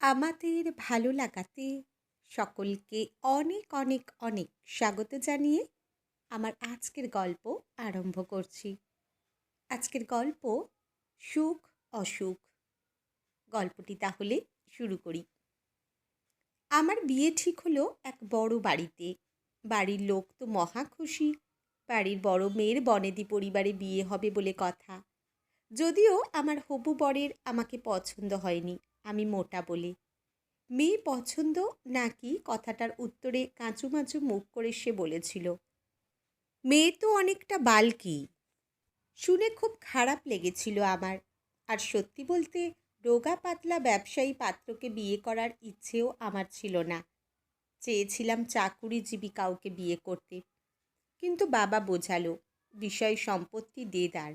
আমাদের ভালো লাগাতে সকলকে অনেক অনেক অনেক স্বাগত জানিয়ে আমার আজকের গল্প আরম্ভ করছি। আজকের গল্প সুখ, অসুখ। গল্পটি তাহলে শুরু করি। আমার বিয়ে ঠিক হলো এক বড় বাড়িতে। বাড়ির লোক তো মহা খুশি। বাড়ির বড় মেয়ের বনেদি পরিবারে বিয়ে হবে বলে কথা। যদিও আমার হবু বরের আমাকে পছন্দ হয়নি। আমি মোটা বলি। মেয়ে পছন্দ নাকি? কথাটার উত্তরে কাঁচু কাঁচুমাচু মুখ করে সে বলেছিল, মেয়ে তো অনেকটা বালকি। শুনে খুব খারাপ লেগেছিল আমার। আর সত্যি বলতে, রোগা পাতলা ব্যবসায়ী পাত্রকে বিয়ে করার ইচ্ছেও আমার ছিল না। চেয়েছিলাম চাকুরিজীবী কাউকে বিয়ে করতে। কিন্তু বাবা বোঝালো, বিষয় সম্পত্তি দেদার।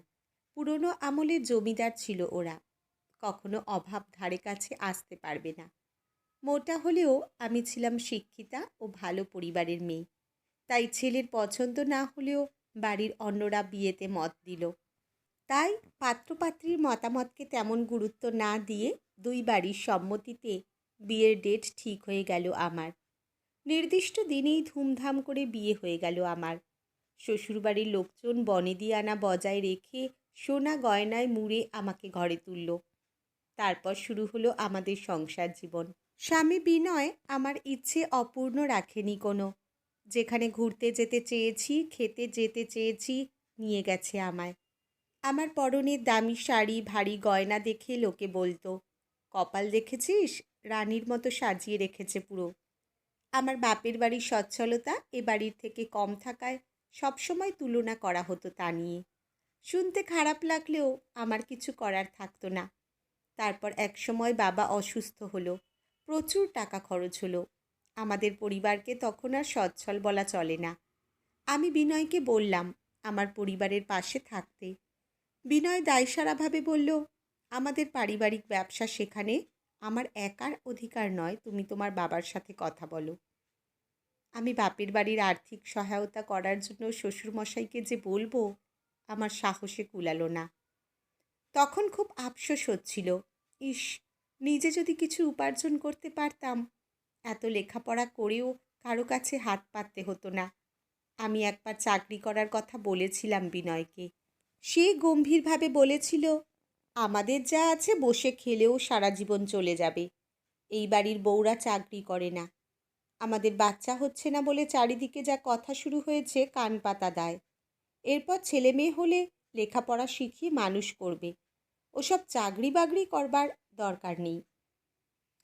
পুরনো আমলে জমিদার ছিল ওরা। কখনো অভাব ধারে কাছে আসতে পারবে না। মোটা হলেও আমি ছিলাম শিক্ষিতা ও ভালো পরিবারের মেয়ে। তাই ছেলের পছন্দ না হলেও বাড়ির অন্যরা বিয়েতে মত দিল। তাই পাত্রপাত্রীর মতামতকে তেমন গুরুত্ব না দিয়ে দুই বাড়ির সম্মতিতে বিয়ের ডেট ঠিক হয়ে গেল আমার। নির্দিষ্ট দিনেই ধুমধাম করে বিয়ে হয়ে গেল আমার। শ্বশুরবাড়ির লোকজন বনেদি আনা বজায় রেখে সোনা গয়নায় মুড়ে আমাকে ঘরে তুলল। তারপর শুরু হলো আমাদের সংসার জীবন। স্বামী বিনয় আমার ইচ্ছে অপূর্ণ রাখেনি কোনো। যেখানে ঘুরতে যেতে চেয়েছি, খেতে যেতে চেয়েছি, নিয়ে গেছে আমায়। আমার পরনের দামি শাড়ি, ভারী গয়না দেখে লোকে বলতো, কপাল দেখেছিস? রানীর মতো সাজিয়ে রেখেছে পুরো। আমার বাপের বাড়ির সচ্ছলতা এ বাড়ির থেকে কম থাকায় সবসময় তুলনা করা হতো তা নিয়ে। শুনতে খারাপ লাগলেও আমার কিছু করার থাকতো না। তারপর এক সময় বাবা অসুস্থ হলো। প্রচুর টাকা খরচ হলো। আমাদের পরিবারকে তখন আর সচ্ছল বলা চলে না। আমি বিনয়কে বললাম, আমার পরিবারের পাশে থাকতে। বিনয় দায়সারাভাবে বলল, আমাদের পারিবারিক ব্যবসা সেখানে আমার একার অধিকার নয়, তুমি তোমার বাবার সাথে কথা বলো। আমি বাপের বাড়ির আর্থিক সহায়তা করার জন্য শ্বশুরমশাইকে যে বলব, আমার সাহসে কুলালো না। তখন খুব আফসোস হচ্ছিল। ইস, নিজে যদি কিছু উপার্জন করতে পারতাম, এত লেখাপড়া করেও কারও কাছে হাত পাততে হতো না। আমি একবার চাকরি করার কথা বলেছিলাম বিনয়কে। সে গম্ভীরভাবে বলেছিল, আমাদের যা আছে বসে খেলেও সারা জীবন চলে যাবে। এই বাড়ির বউরা চাকরি করে না। আমাদের বাচ্চা হচ্ছে না বলে চারিদিকে যা কথা শুরু হয়েছে কান পাতা দেয়। এরপর ছেলে মেয়ে হলে লেখাপড়া শিখিয়ে মানুষ করবে। ওসব চাকরি বাকরি করবার দরকার নেই।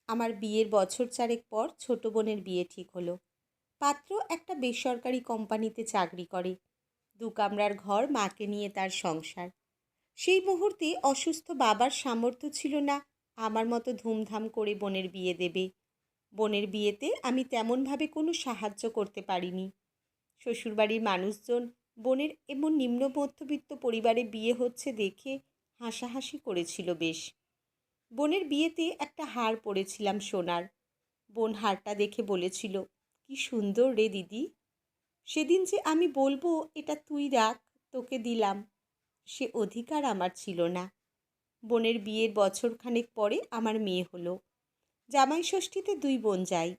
আমার বিয়ের বছর চারেক পর ছোট বোনের বিয়ে ঠিক হলো। পাত্র একটা বেসরকারি কোম্পানিতে চাকরি করে। দু কামরার ঘর মাকে নিয়ে তার সংসার। সেই মুহূর্তে অসুস্থ বাবার সামর্থ্য ছিল না, আমার মতো ধুমধাম করে বোনের বিয়ে দেবে। বোনের বিয়েতে আমি তেমনভাবে কোনো সাহায্য করতে পারিনি। শ্বশুরবাড়ির মানুষজন বোনের এমন নিম্ন মধ্যবিত্ত পরিবারে বিয়ে হচ্ছে দেখে হাসাহাসি করেছিল বেশ। বোনের বিয়েতে একটা হার পরেছিলাম সোনার। বোন হারটা দেখে বলেছিল, কি সুন্দর রে দিদি। সেদিন যে আমি বলব এটা তুই রাখ, তোকে দিলাম। সে অধিকার আমার ছিল না। বোনের বিয়ের বছরখানেক পরে আমার মেয়ে হলো। জামাই ষষ্ঠীতে দুই বোন যাই।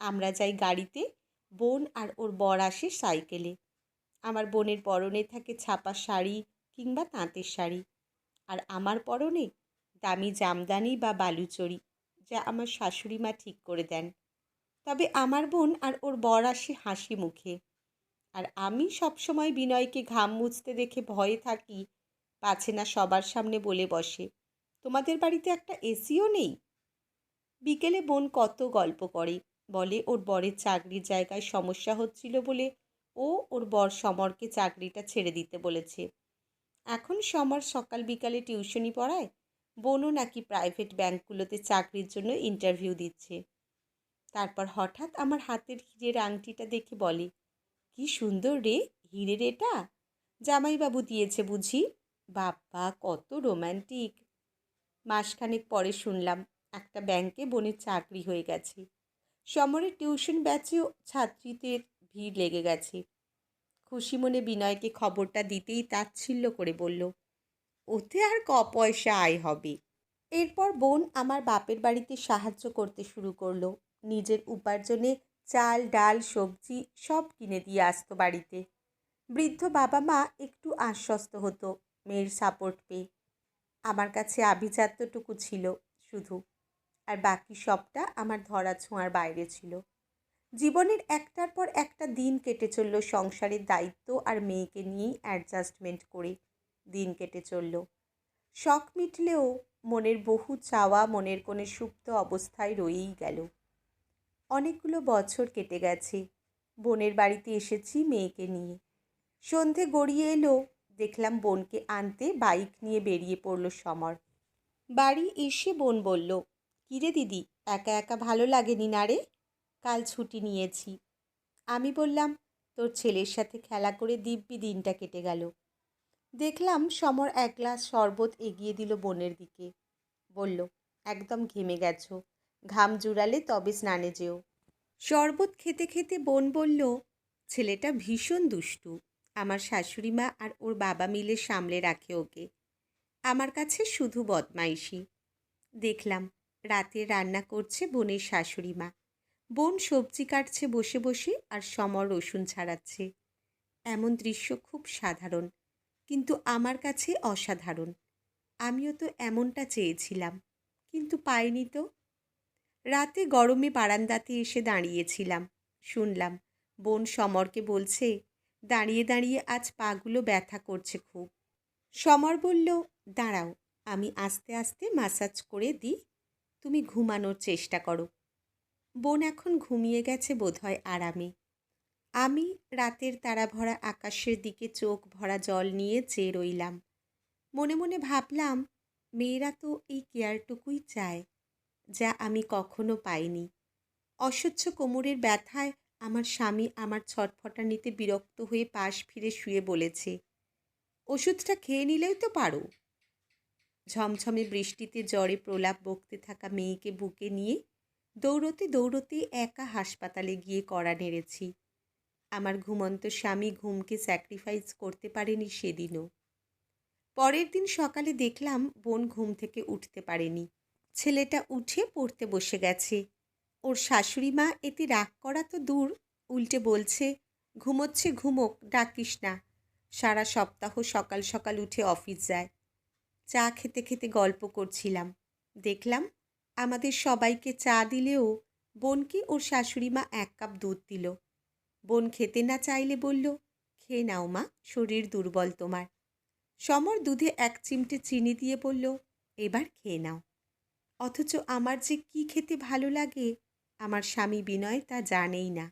আমরা যাই গাড়িতে, বোন আর ওর বর আসে সাইকেলে। আমার বোনের পরনে থাকে ছাপা শাড়ি কিংবা তাঁতের শাড়ি। আর আমার পরনে দামি জামদানি বা বালুচরি যা আমার শাশুড়ি মা ঠিক করে দেন। তবে আমার বোন আর ওর বর আসে হাসি মুখে। আর আমি সবসময় বিনয়কে ঘাম মুছতে দেখে ভয়ে থাকি, পাছে না সবার সামনে বলে বসে, তোমাদের বাড়িতে একটা এসিও নেই? বিকেলে বোন কত গল্প করে, বলে ওর বরের চাকরির জায়গায় সমস্যা হচ্ছিল বলে ও ওর বর সমরকে চাকরিটা ছেড়ে দিতে বলেছে। এখন সমর সকাল বিকালে টিউশনি পড়ায়। বোনও নাকি প্রাইভেট ব্যাংকগুলোতে চাকরির জন্য ইন্টারভিউ দিচ্ছে। তারপর হঠাৎ আমার হাতের হিরের আংটিটা দেখে বলে, কি সুন্দর রে, হিরের এটা। জামাইবাবু দিয়েছে বুঝি। বাপ্পা, কত রোম্যান্টিক মাসখানেক পরে শুনলাম, একটা ব্যাংকে বোনের চাকরি হয়ে গেছে। সমরের টিউশন ব্যাচেও ছাত্রীদের ভিড় লেগে গেছে। খুশি মনে বিনয়কে খবরটা দিতেই তাচ্ছিল্য করে বলল, ওতে আর ক পয়সা আয় হবে? এরপর বোন আমার বাপের বাড়িতে সাহায্য করতে শুরু করল, নিজের উপার্জনে চাল, ডাল, সবজি সব কিনে দিয়ে আসতো বাড়িতে। বৃদ্ধ বাবা মা একটু আশ্বস্ত হতো মেয়ের সাপোর্ট পেয়ে। আমার কাছে আভিজাত্যটুকু ছিল শুধু, আর বাকি সবটা আমার ধরা ছোঁয়ার বাইরে ছিল। জীবনের একটার পর একটা দিন কেটে চলল সংসারের দায়িত্ব আর মেয়েকে নিয়েই অ্যাডজাস্টমেন্ট করে দিন কেটে চলল। শখ মিটলেও মনের বহু চাওয়া, মনের কোণে সুপ্ত অবস্থায় রয়েই গেল। অনেকগুলো বছর কেটে গেছে। বোনের বাড়িতে এসেছি মেয়েকে নিয়ে। সন্ধে গড়িয়ে এলো, দেখলাম বোনকে আনতে বাইক নিয়ে বেরিয়ে পড়ল সমর। বাড়ি এসে বোন বলল, কিরে দিদি, একা একা ভালো লাগেনি না রে? কাল ছুটি নিয়েছি। আমি বললাম, তোর ছেলের সাথে খেলা করে দিব্যি দিনটা কেটে গেল। দেখলাম সমর এক গ্লাস শরবত এগিয়ে দিল বোনের দিকে। বলল, একদম ঘেমে গেছো। ঘাম জুড়ালে তবে স্নানে যেও। শরবত খেতে খেতে বোন বলল, ছেলেটা ভীষণ দুষ্টু। আমার শাশুড়ি মা আর ওর বাবা মিলে সামলে রাখে ওকে। আমার কাছে শুধু বদমাইশি। দেখলাম, রাতে রান্না করছে বোনের শাশুড়ি মা। বোন সবজি কাটছে বসে বসে আর সমর রসুন ছাড়াচ্ছে। এমন দৃশ্য খুব সাধারণ, কিন্তু আমার কাছে অসাধারণ। আমিও তো এমনটা চেয়েছিলাম, কিন্তু পাইনি তো। রাতে গরমে বারান্দাতে এসে দাঁড়িয়েছিলাম, শুনলাম বোন সমরকে বলছে, দাঁড়িয়ে দাঁড়িয়ে আজ পাগুলো ব্যথা করছে খুব। সমর বলল, দাঁড়াও, আমি আস্তে আস্তে মাসাজ করে দিই, তুমি ঘুমানোর চেষ্টা করো। বোন এখন ঘুমিয়ে গেছে বোধহয় আরামে। আমি রাতের তারা ভরা আকাশের দিকে চোখ ভরা জল নিয়ে চেয়ে রইলাম। মনে মনে ভাবলাম, মেয়েরা তো এই কেয়ারটুকুই চায়, যা আমি কখনো পাইনি। অসহ্য কোমরের ব্যথায় আমার স্বামী আমার ছটফটানিতে বিরক্ত হয়ে পাশ ফিরে শুয়ে বলেছে, ওষুধটা খেয়ে নিলেই তো পারো। ঝমঝমে বৃষ্টিতে জ্বরে প্রলাপ বকতে থাকা মেয়েকে বুকে নিয়ে দৌড়তে দৌড়তে একা হাসপাতালে গিয়ে কড়া নেড়েছি। আমার ঘুমন্ত স্বামী ঘুমকে স্যাক্রিফাইস করতে পারেনি সেদিনও। পরের দিন সকালে দেখলাম বোন ঘুম থেকে উঠতে পারেনি। ছেলেটা উঠে পড়তে বসে গেছে। ওর শাশুড়ি মা এতে রাগ করা তো দূর, উল্টে বলছে, ঘুমোচ্ছে, ঘুমোক, ডাকিস না। সারা সপ্তাহ সকাল সকাল উঠে অফিস যায়। চা খেতে খেতে গল্প করছিলাম। দেখলাম আমাদের সবাইকে চা দিলেও বোনকে ওর শাশুড়ি মা এক কাপ দুধ দিল। বোন খেতে না চাইলে বলল, খেয়ে নাও মা, শরীর দুর্বল তোমার। সমর দুধে এক চিমটে চিনি দিয়ে বলল, এবার খেয়ে নাও। অথচ আমার যে কি খেতে ভালো লাগে, আমার স্বামী বিনয় তা জানেই না।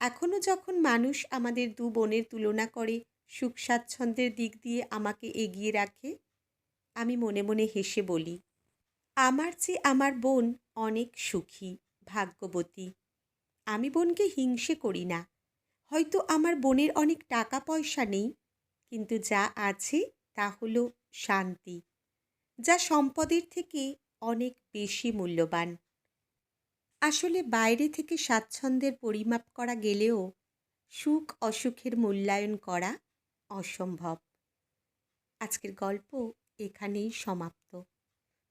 এখনও যখন মানুষ আমাদের দু বোনের তুলনা করে সুখ স্বাচ্ছন্দ্যের দিক দিয়ে আমাকে এগিয়ে রাখে, আমি মনে মনে হেসে বলি আমার চেয়ে আমার বোন অনেক সুখী, ভাগ্যবতী। আমি বোনকে হিংসে করি না। হয়তো আমার বোনের অনেক টাকা পয়সা নেই, কিন্তু যা আছে তা হলো শান্তি, যা সম্পদের থেকে অনেক বেশি মূল্যবান। আসলে বাইরে থেকে স্বাচ্ছন্দ্যের পরিমাপ করা গেলেও সুখ অসুখের মূল্যায়ন করা অসম্ভব। আজকের গল্প এখানেই সমাপ্ত।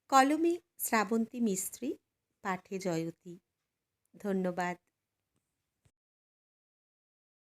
কলমে শ্রাবন্তী মিস্ত্রি পাঠে জয়তী। ধন্যবাদ।